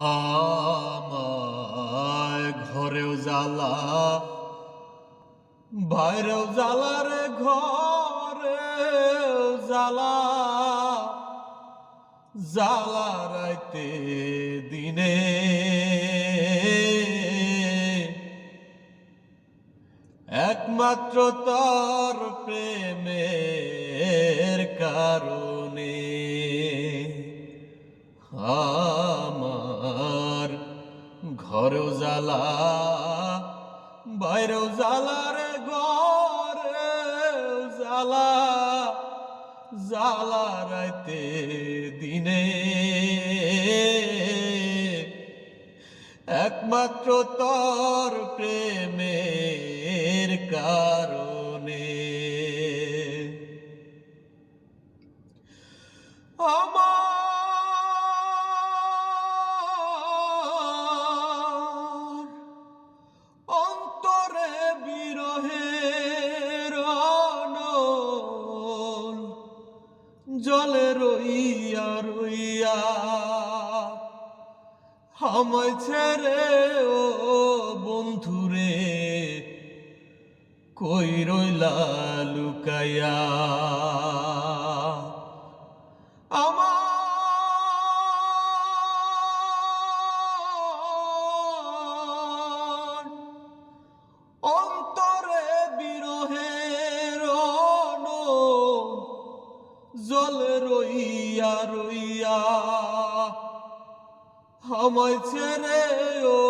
আমায় ঘরেও জ্বালা, বাইরেও জ্বালা রে, ঘরেও জ্বালা। জ্বালা রাইতে দিনে একমাত্র তোর প্রেমের কারণে ঘরেও জ্বালা বাইরেও জ্বালা রে ঘরে জ্বালা। জ্বালা রাইতে দিনে একমাত্র তোর প্রেমের কারণে বিরহের জলে রইয়া রইয়া আমায় ছেড়ে ও বন্ধুরে কই রইলা লুকাইয়া? রইয়া রইয়া। আমায় ছেড়ে ও